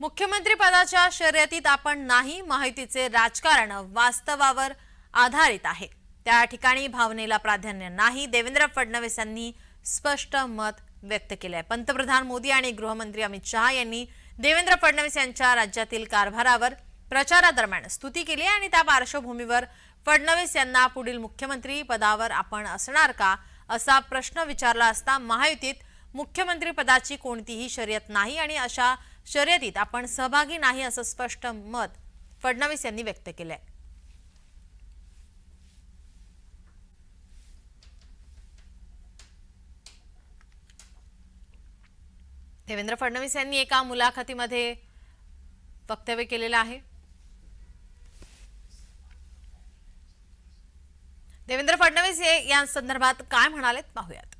मुख्यमंत्री पदाच्या शर्यतीत आपण नाही माहितीचे राजकारण वास्तवावर आधारित आहे. त्या ठिकाणी भावनेला प्राधान्य नाही. देवेंद्र फडणवीस यांनी स्पष्ट मत व्यक्त केले आहे पंतप्रधान मोदी आणि गृहमंत्री अमित शहा यांनी देवेंद्र फडणवीस यांच्या राज्यातील कारभारावर प्रचारादरम्यान स्तुती केली आणि त्या पार्श्वभूमीवर फडणवीस यांना पुढील मुख्यमंत्री पदावर आपण असणार का असा प्रश्न विचारला असता महायुतीत मुख्यमंत्री पदाची कोणतीही शर्यत नाही आणि अशा शर्यतीत आपण सहभागी नाही असं स्पष्ट मत फडणवीस यांनी व्यक्त केलंय. देवेंद्र फडणवीस यांनी एका मुलाखतीमध्ये वक्तव्य केलेलं आहे. देवेंद्र फडणवीस हे या संदर्भात काय म्हणालेत पाहूयात.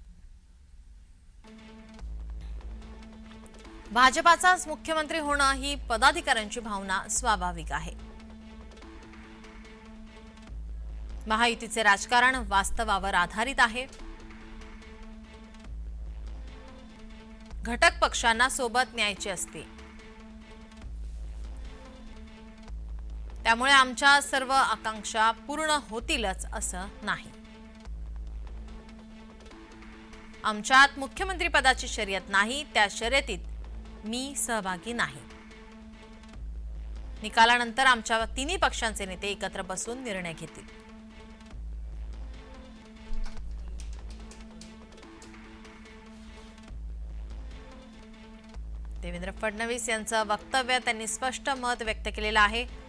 भाजपाचाच मुख्यमंत्री होणं ही पदाधिकाऱ्यांची भावना स्वाभाविक आहे. महायुतीचे राजकारण वास्तवावर आधारित आहे. घटक पक्षांना सोबत न्यायचे असते. त्यामुळे आमच्या सर्व आकांक्षा पूर्ण होतीलच असं नाही. आमच्यात मुख्यमंत्री पदाची शर्यत नाही त्या शर्यतीत मी सहभागी नाही. निकालानंतर आमच्या तिन्ही पक्षांचे नेते एकत्र बसून निर्णय घेतील. देवेंद्र फडणवीस यांचं वक्तव्य त्यांनी स्पष्ट मत व्यक्त केलेलं आहे.